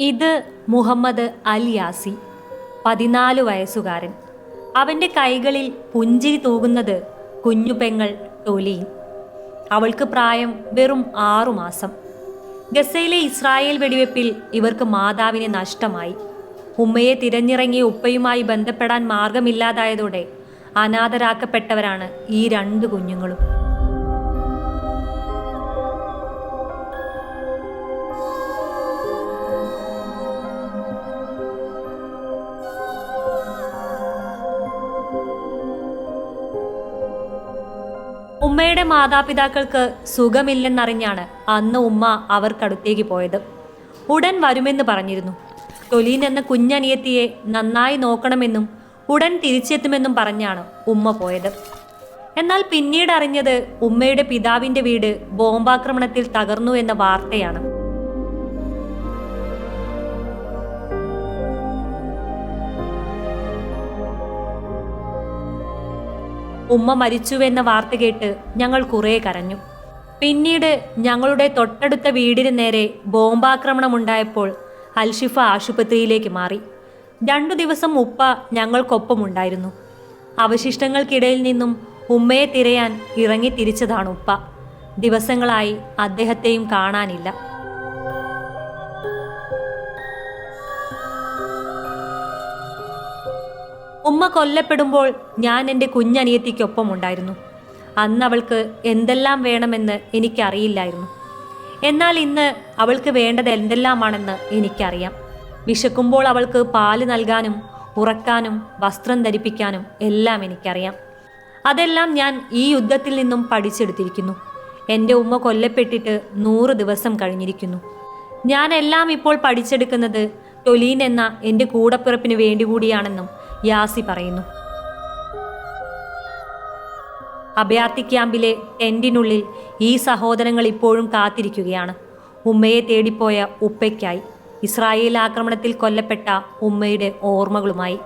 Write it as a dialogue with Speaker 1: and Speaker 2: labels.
Speaker 1: ഇത് മുഹമ്മദ് അലിയാസി യാസി പതിനാല് വയസ്സുകാരൻ. അവന്റെ കൈകളിൽ പുഞ്ചിരി തൂകുന്നത് കുഞ്ഞുപെങ്ങൾ പെങ്ങൾ ടൊലീൻ അവൾക്ക് പ്രായം വെറും ആറുമാസം ഗസയിലെ ഇസ്രായേൽ വെടിവെപ്പിൽ ഇവർക്ക് മാതാവിനെ നഷ്ടമായി. ഉമ്മയെ തിരഞ്ഞിറങ്ങിയ ഉപ്പയുമായി ബന്ധപ്പെടാൻ മാർഗമില്ലാതായതോടെ അനാഥരാക്കപ്പെട്ടവരാണ് ഈ രണ്ട് കുഞ്ഞുങ്ങളും. ഉമ്മയുടെ മാതാപിതാക്കൾക്ക് സുഖമില്ലെന്നറിഞ്ഞാണ് അന്ന് ഉമ്മ അവർക്കടുത്തേക്ക് പോയത്. ഉടൻ വരുമെന്ന് പറഞ്ഞിരുന്നു. തൊലീൻ എന്ന കുഞ്ഞനിയത്തിയെ നന്നായി നോക്കണമെന്നും ഉടൻ തിരിച്ചെത്തുമെന്നും പറഞ്ഞാണ് ഉമ്മ പോയത്. എന്നാൽ പിന്നീട് അറിഞ്ഞത് ഉമ്മയുടെ പിതാവിന്റെ വീട് ബോംബാക്രമണത്തിൽ തകർന്നു എന്ന വാർത്തയാണ്. ഉമ്മ മരിച്ചുവെന്ന വാർത്ത കേട്ട് ഞങ്ങൾ കുറേ കരഞ്ഞു. പിന്നീട് ഞങ്ങളുടെ തൊട്ടടുത്ത വീടിന് നേരെ ബോംബാക്രമണം ഉണ്ടായപ്പോൾ അൽഷിഫ ആശുപത്രിയിലേക്ക് മാറി. രണ്ടു ദിവസം ഉപ്പ ഞങ്ങൾക്കൊപ്പമുണ്ടായിരുന്നു. അവശിഷ്ടങ്ങൾക്കിടയിൽ നിന്നും ഉമ്മയെ തിരയാൻ ഇറങ്ങി തിരിച്ചതാണ് ഉപ്പ. ദിവസങ്ങളായി അദ്ദേഹത്തെയും കാണാനില്ല. ഉമ്മ കൊല്ലപ്പെടുമ്പോൾ ഞാൻ എന്റെ കുഞ്ഞനിയത്തിക്കൊപ്പം ഉണ്ടായിരുന്നു അന്ന് അവൾക്ക് എന്തെല്ലാം വേണമെന്ന് എനിക്കറിയില്ലായിരുന്നു. എന്നാൽ ഇന്ന് അവൾക്ക് വേണ്ടത് എന്തെല്ലാമാണെന്ന് എനിക്കറിയാം. വിശക്കുമ്പോൾ അവൾക്ക് പാൽ നൽകാനും ഉറക്കാനും വസ്ത്രം ധരിപ്പിക്കാനും എല്ലാം എനിക്കറിയാം. അതെല്ലാം ഞാൻ ഈ യുദ്ധത്തിൽ നിന്നും പഠിച്ചെടുത്തിരിക്കുന്നു. എന്റെ ഉമ്മ കൊല്ലപ്പെട്ടിട്ട് നൂറ് ദിവസം കഴിഞ്ഞിരിക്കുന്നു. ഞാൻ എല്ലാം ഇപ്പോൾ പഠിച്ചെടുക്കുന്നത് ടൊലീൻ എന്ന എന്റെ കൂടപ്പിറപ്പിന് വേണ്ടി കൂടിയാണെന്നും യാസി പറയുന്നു. അഭയാർത്ഥി ക്യാമ്പിലെ ടെന്റിനുള്ളിൽ ഈ സഹോദരങ്ങൾ ഇപ്പോഴും കാത്തിരിക്കുകയാണ്. ഉമ്മയെ തേടിപ്പോയ ഉപ്പയ്ക്കായി ഇസ്രായേൽ ആക്രമണത്തിൽ കൊല്ലപ്പെട്ട ഉമ്മയുടെ ഓർമ്മകളുമായി.